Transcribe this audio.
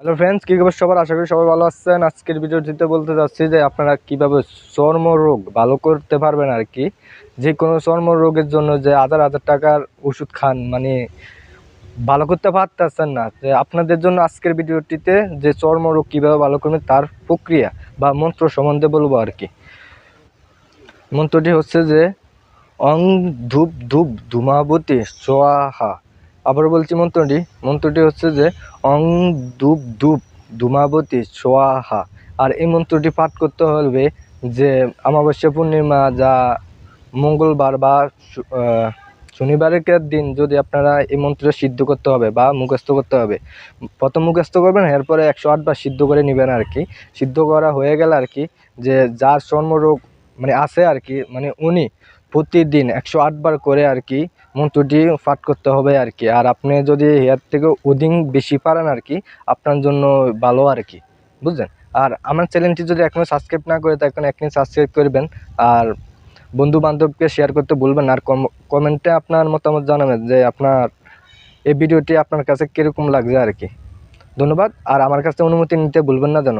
Hello friends কী খবর সবার? আশা করি সবাই ভালো আছেন। আজকের ভিডিওটিতে বলতে চাচ্ছি যে আপনারা কীভাবে চর্মরোগ ভালো করতে পারবেন আর কি? যে কোনো চর্মরোগের জন্য যে হাজার হাজার টাকার ওষুধ খান মানে ভালো করতে পারতেছেন না। যে আপনাদের জন্য আজকের ভিডিওটিতে যে চর্মরোগ কীভাবে ভালো করবেন, তার প্রক্রিয়া বা মন্ত্র সম্বন্ধে বলব আর কি। মন্ত্রটি হচ্ছে যে, অং ধূপ ধূপ ধুমাবতী সোয়াহা। আবার বলছি মন্ত্রটি মন্ত্রটি হচ্ছে যে, অং ধূপ ধূপ ধূমাবতী সোয়াহা। আর এই মন্ত্রটি পাঠ করতে হবে যে, অমাবস্যা পূর্ণিমা যা মঙ্গলবার বা শনিবারের দিন যদি আপনারা এই মন্ত্রটা সিদ্ধ করতে হবে বা মুখস্থ করতে হবে, প্রথম মুখস্থ করবেন, এরপরে একশো আটবার সিদ্ধ করে নেবেন আর কি। সিদ্ধ করা হয়ে গেলে আর কি যে, যার চর্মরোগ মানে আছে আর কি মানে উনি প্রতিদিন একশো আটবার করে আর কি মন্ত্রটি পাঠ করতে হবে আর কি। আর আপনি যদি এর থেকে অধিক বেশি পারেন আর কি, আপনার জন্য ভালো আর কি। বুঝলেন? আর আমার চ্যানেলটি যদি এখনও সাবস্ক্রাইব না করে থাকেন, এখনই সাবস্ক্রাইব করবেন। আর বন্ধু বান্ধবকে শেয়ার করতে ভুলবেন না। আর কমেন্টে আপনার মতামত জানাবেন যে আপনার এই ভিডিওটি আপনার কাছে কীরকম লাগছে আর কি। ধন্যবাদ। আর আমার কাছে অনুমতি নিতে ভুলবেন না যেন।